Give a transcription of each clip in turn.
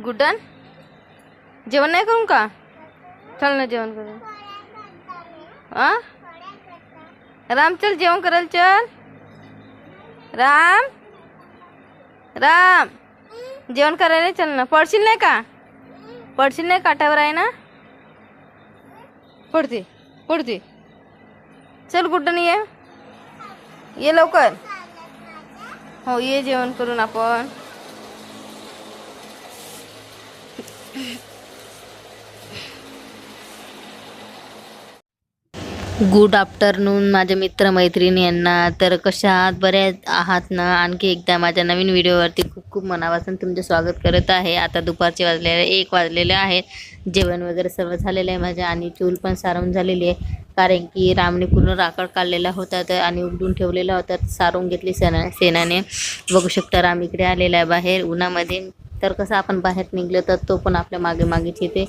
गुड्डन जेवण नाही करू का? चल ना जेवण करू राम, चल जेवण करायला चल. राम? राम? जेवण करायला चल ना. पडशील नाही का? पडशील नाही काठावर आहे ना? पडते पडते. चल गुड्डन ये. ये लवकर. हो, ये जेवण करून आपण. गुड आफ्टरनून माझ्या मित्रमैत्रिणी यांना. तर कशा आहात? बऱ्या आहात ना? आणखी एकदा माझ्या नवीन व्हिडिओवरती खूप खूप मनापासून तुमचे स्वागत करत आहे. आता दुपारचे वाजलेले एक वाजलेले आहेत. जेवण वगैरे सर्व झालेलं आहे माझ्या आणि चूल पण सारवून झालेली आहे. कारण की रामने पूर्ण राखड काढलेला होता तर आणि उघडून ठेवलेला होता. सारवून घेतली सेना सेनाने. बघू शकता राम इकडे आलेला आहे बाहेर. उन्हामध्ये तर कसं आपण बाहेर निघलो तर तो पण आपल्या मागे मागेच येते.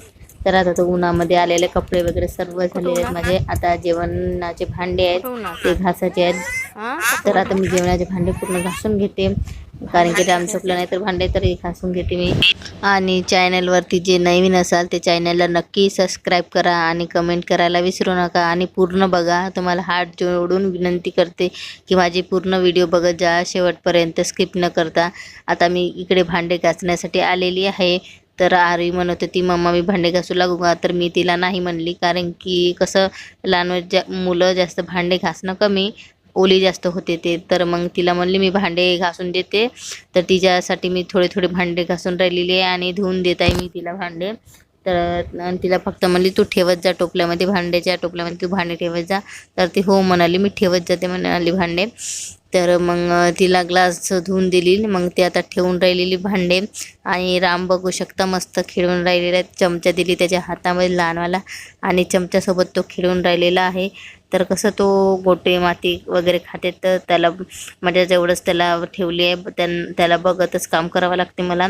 तर आता तो उन्हामध्ये आलेले कपडे वगैरे सर्व झालेले आहेत माझे. आता जेवणाचे भांडे आहेत ते घासाचे आहेत. तर आता मी जेवणाचे भांडे पूर्ण घासून घेते. कारण की राम चुकलं नाही तर भांडे तरी घासून घेते मी. आणि चॅनलवरती जे नवीन असाल ते चॅनलला नक्की सबस्क्राईब करा आणि कमेंट करायला विसरू नका. आणि पूर्ण बघा तुम्हाला हात जोडून विनंती करते की माझी पूर्ण व्हिडिओ बघत जा. शेवटपर्यंत स्किप न करता. आता मी इकडे भांडे घासण्यासाठी आलेली आहे. तर आरवी म्हणत होती मम्मा मी भांडे घासू लागू का? तर मी तिला नाही म्हणली. कारण की कसं लहान जा मुलं जास्त भांडे घासणं कमी. ओली जास्त होते ते तर मग तिला म्हणली मी भांडे घासून देते. तर तिच्यासाठी मी थोडे थोडे भांडे घासून राहिलेली आहे आणि धुवून देत आहे मी तिला भांडे. तर तिला फक्त म्हणली तू ठेवत जा टोपल्यामध्ये भांड्याच्या टोपल्यामध्ये तू भांडे ठेवत जा. तर ती हो म्हणाली मी ठेवत जाते म्हणाली भांडे. तर मग तिला ग्लास धुवून दिली मग ती आता ठेवून राहिलेली भांडे. आणि राम बघू शकता मस्त खेळून राहिलेला आहे. चमचा दिली त्याच्या हातामध्ये लहानवाला आणि चमच्यासोबत तो खेळून राहिलेला आहे. तर कसं तो गोटे माती वगैरे खाते तर त्याला माझ्या जेवढंच त्याला ठेवली आहे. त्यां त्याला बघतच काम करावं लागते मला.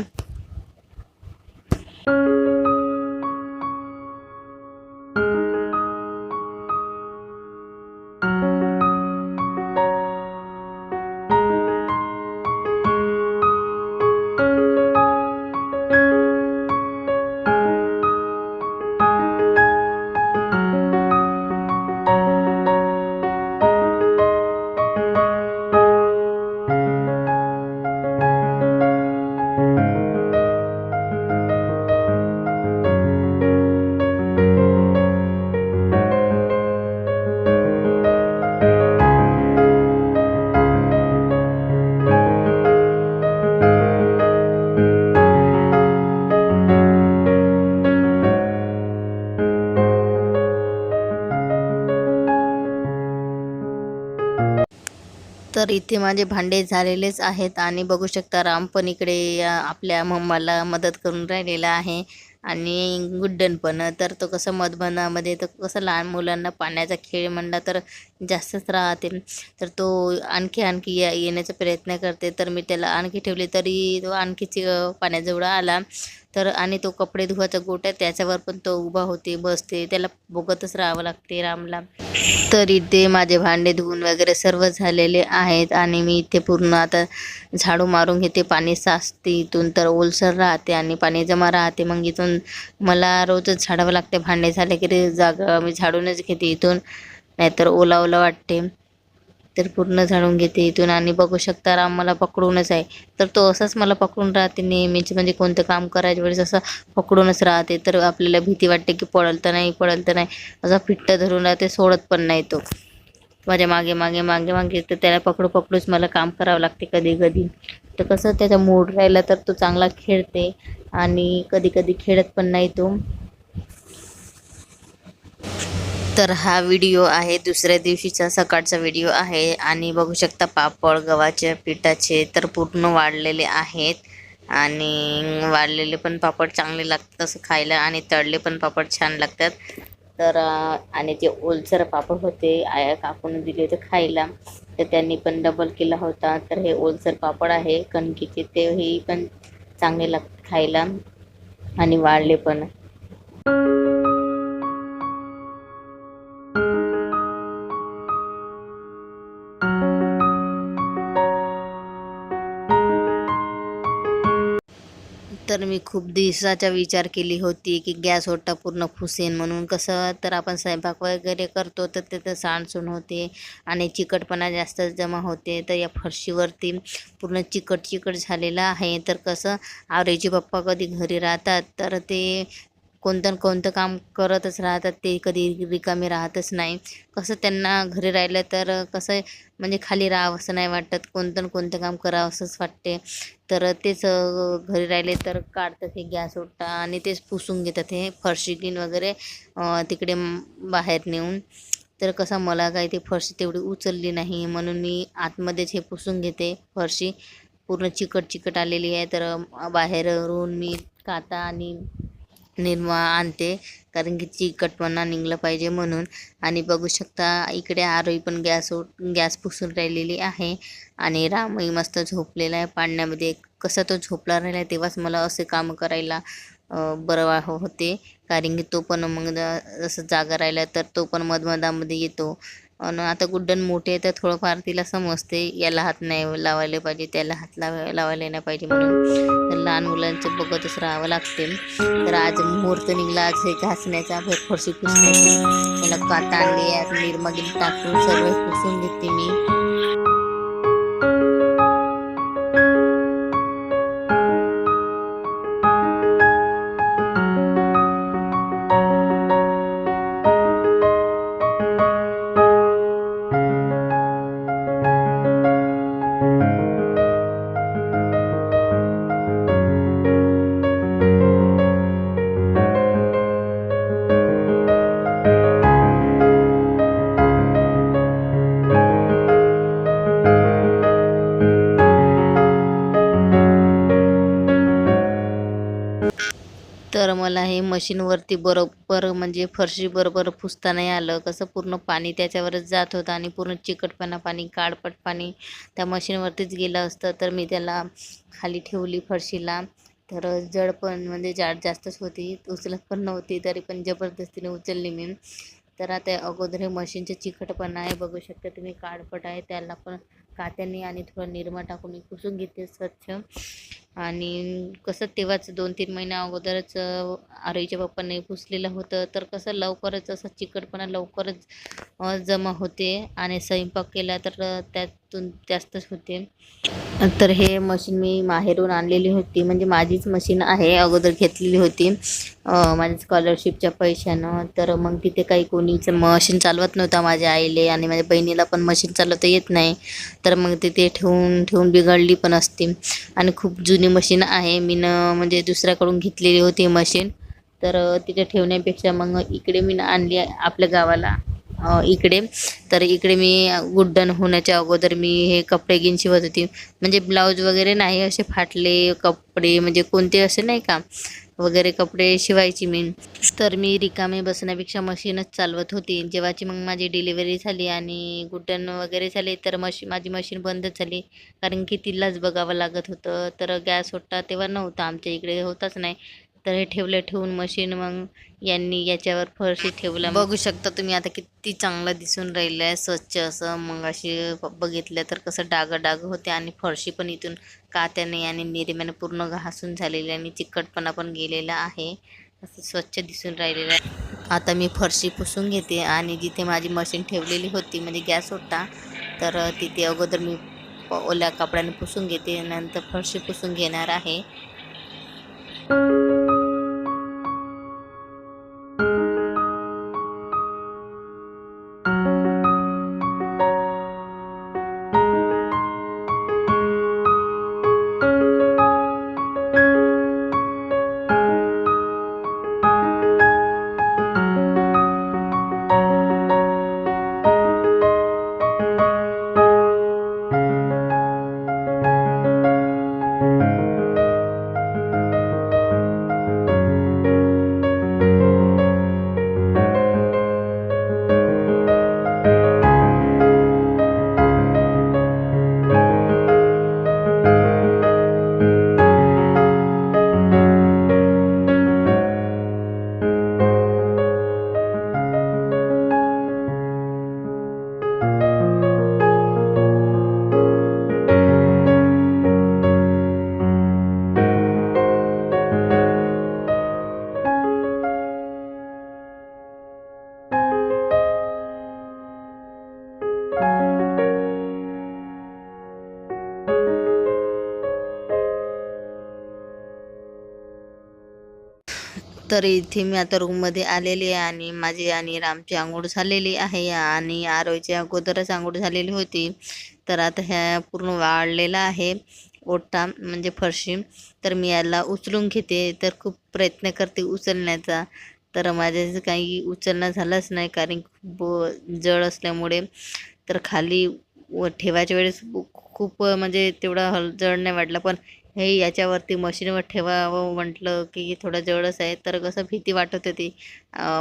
तर इथे माझे भांडे झालेलेच आहेत आणि बघू शकता राम पण इकडे आपल्या मम्माला मदत करून राहिलेला आहे आणि गुड्डन पण. तर तो कसं मधमनामध्ये तर कसं लहान मुलांना पाण्याचा खेळ म्हणला तर जास्तच राहते. तर तो आणखी आणखी या येण्याचा प्रयत्न करते. तर मी त्याला आणखी ठेवले तरी तो आणखीच पाण्याजवळ आला. तर आणि तो कपडे धुवायचा गोट आहे त्याच्यावर पण तो उभा होते बसते. त्याला बघतच राहावं लागते रामला. तर इथे माझे भांडे धुवून वगैरे सर्व झालेले आहेत आणि मी इथे पूर्ण आता झाडू मारून घेते. पाणी साचते इथून तर ओलसर राहते आणि पाणी जमा राहते. मग इथून मला रोजच झाडावं लागते. भांडे झाले की जागा मी झाडूनच घेते इथून. नाहीतर ओला ओला वाटते. तर पूर्ण झाडून घेते इथून आणि बघू शकता राम मला पकडूनच आहे. तर तो असाच मला पकडून राहते नेहमीच. म्हणजे कोणतं काम करायच्या वेळेस असं पकडूनच राहते. तर आपल्याला भीती वाटते की पडल तर नाही पडल तर नाही. असा फिट्ट धरून राहते सोडत पण नाही तो. माझ्या मागे मागे मागे मागे तर त्याला पकडू पकडूच मला काम करावं लागते कधी कधी. तर कसं त्याचा मूड राहिला तर तो चांगला खेळते आणि कधी कधी खेळत पण नाही तो. तर हा व्हिडिओ आहे दुसऱ्या दिवशीचा सकाळचा व्हिडिओ आहे. आणि बघू शकता पापड गव्हाच्या पिठाचे तर पूर्ण वाढलेले आहेत. आणि वाढलेले पण पापड चांगले लागतात असं खायला आणि तळले पण पापड छान लागतात. तर आणि ते ओलसर पापड होते आया काकून दिले होते खायला. तर त्यांनी पण डबल केला होता. तर हे ओलसर पापड आहे कणकीचे ते पण चांगले लागतात खायला. आणि वाढले पण. तर मी खूप दिवसाचा विचार केली होती की गॅस ओटा पूर्ण फुसेन म्हणून. कसं तर आपण स्वयंपाक वगैरे करतो तर तिथं सांडसूण होते आणि चिकटपणा जास्त जमा होते. तर या फरशीवरती पूर्ण चिकट चिकट झालेलं आहे. तर कसं आवरेजी पप्पा कधी घरी राहतात तर ते कोणतं कोणतं काम करतच राहतात ते कधी रिकामे राहतच नाही. कसं त्यांना घरी राहिलं तर कसं म्हणजे खाली राहावं असं नाही वाटत. कोणतं कोणतं काम करावं असंच वाटते. तर तेच घरी राहिले तर काढतात हे गॅस ओटा आणि तेच पुसून घेतात हे फरशी गिन वगैरे तिकडे बाहेर नेऊन. तर कसं मला काही ते फरशी तेवढी उचलली नाही म्हणून मी आतमध्येच हे पुसून घेते फरशी. पूर्ण चिकट चिकट आलेली आहे. तर बाहेरून मी काता आणि निर्मा आणते. कारण की चिकटपणा निघलं पाहिजे म्हणून. आणि बघू शकता इकडे आरोही पण गॅस गॅस पुसून राहिलेली आहे. आणि रामही मस्त झोपलेला आहे पाण्यामध्ये कसा तो झोपला राहिला तेव्हाच मला असे काम करायला बरं वा होते. कारण की तो पण मग जसं जागा राहिला तर तो पण मधमधामध्ये येतो. आणि आता गुड्डन मोठे आहे तर थोडंफार तिला समजते याला हात नाही लावायला पाहिजे त्याला हात लावा लावायला नाही पाहिजे म्हणून. तर लहान मुलांचं बघतच राहावं लागते. तर आज मुहूर्त निघला आज हे घासण्याचा फ- फरशी पुसण्याची. त्याला काता आणली टाकून सर्व पुसून घेते मी. मशीनवरती बरोबर म्हणजे फरशी बरोबर पुसता नाही आलं. कसं पूर्ण पाणी त्याच्यावरच जात होतं आणि पूर्ण चिकटपणा पाणी काळपट पाणी त्या मशीनवरतीच गेलं असतं. तर मी त्याला खाली ठेवली फरशीला. तर जड पण म्हणजे जाड जास्तच होती. उचलत पण नव्हती. तरी पण जबरदस्तीने उचलली मी. तर आता अगोदर हे मशीनचं चिकटपणा आहे. बघू शकता तुम्ही काळपट आहे. त्याला पण कात्याने आणि थोडं निरमा टाकून कुसून पुसून घेते स्वच्छ. आणि कसं तेव्हाच दोन तीन महिन्या अगोदरच आरोईच्या आरोहीच्या पप्पांनी पुसलेलं होतं. तर कसं लवकरच असं चिकटपणा लवकरच जमा होते. आणि स्वयंपाक केला तर त्यातून जास्तच होते. तर हे मशीन मी माहेरून आणलेली होती. म्हणजे माझीच मशीन आहे अगोदर घेतलेली होती. माझ्या स्कॉलरशिपच्या पैशानं. तर मग तिथे काही कोणीच मशीन चालवत नव्हता माझ्या आईले आणि माझ्या बहिणीला पण मशीन चालवता येत नाही. तर मग तिथे ठेवून ठेवून बिघडली पण असते. आणि खूप जुनी मशीन आहे. मी न म्हणजे दुसऱ्याकडून घेतलेली होती मशीन. तर तिथे ठेवण्यापेक्षा मग इकडे मी आणली आहे आपल्या गावाला. इकडे. तर इकडे मी गुड्डन होण्याच्या अगोदर मी हे कपडे गिन शिवत होती. म्हणजे ब्लाऊज वगैरे नाही असे फाटले कपडे म्हणजे कोणते असे नाही का वगैरे कपडे शिवायची मी. तर मी रिकामे बसण्यापेक्षा मशीनच चालवत होती. जेव्हाची मग माझी डिलिव्हरी झाली आणि गुड्डन वगैरे झाले तर मशी माझी मशीन बंदच झाली. कारण की तिलाच बघावं लागत होतं. तर गॅस होता तेव्हा नव्हता आमच्या इकडे होताच नाही. तर हे ठेवलं ठेवून मशीन मग यांनी याच्यावर फरशी ठेवला बघू शकता तुम्ही आता किती चांगलं दिसून राहिलं आहे स्वच्छ असं. मग अशी बघितलं तर कसं डाग डाग होते आणि फरशी पण इथून कात्याने आणि निरम्याने पूर्ण घासून झालेली आणि चिकटपणा पण गेलेला आहे. असं स्वच्छ दिसून राहिलेलं आहे. आता मी फरशी पुसून घेते आणि जिथे माझी मशीन ठेवलेली होती म्हणजे गॅस होता तर तिथे अगोदर मी ओल्या कपड्याने पुसून घेते. नंतर फरशी पुसून घेणार आहे. तर इथे मी आता रूममध्ये आलेली आहे आणि माझी आणि रामची आंघोळ झालेली आहे आणि आरोईची अगोदरच आंघोळ झालेली होती. तर आता ह्या पूर्ण वाळलेला आहे ओटा म्हणजे फरशी. तर मी याला उचलून घेते. तर खूप प्रयत्न करते उचलण्याचा. तर माझ्या काही उचलणं झालंच नाही कारण खूप जड असल्यामुळे. तर खाली व ठेवायच्या वेळेस खूप म्हणजे तेवढा हल जड नाही वाटला. पण हे याच्यावरती मशीनवर ठेवावं म्हटलं की थोडं जवळच आहे. तर कसं भीती वाटत होती.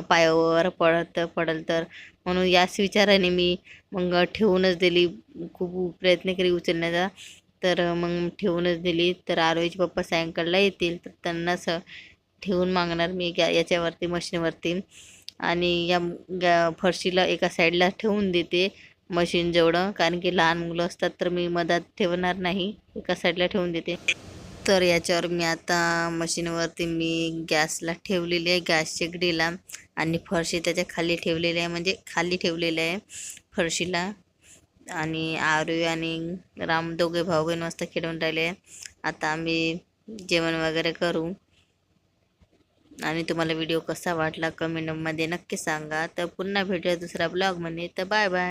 पायावर पडत पडल तर. म्हणून याच विचाराने मी मग ठेवूनच दिली. खूप प्रयत्न केली उचलण्याचा. तर मग ठेवूनच दिली. तर आरोहीचे पप्पा सायंकाळला येतील. तर त्यांना स ठेवून मागणार मी गॅ याच्यावरती मशीनवरती. आणि या फरशीला एका साईडला ठेवून देते. मशीन जेवढं कारण की लहान मुलं असतात तर मी मधात ठेवणार नाही एका साईडला ठेवून देते. तर याच्यावर मी आता मशीनवरती मी गॅसला ठेवलेली आहे गॅस शेगडीला आणि फरशी त्याच्याखाली ठेवलेली आहे म्हणजे खाली ठेवलेलं आहे फरशीला. आणि आरू आणि राम दोघे भाऊ बहीण मस्त खेळून राहिले आता आम्ही जेवण वगैरे करू. आणि तुम्हाला व्हिडिओ कसा वाटला कमेंटमध्ये नक्की सांगा. तर पुन्हा भेटूया दुसऱ्या ब्लॉगमध्ये. तर बाय बाय.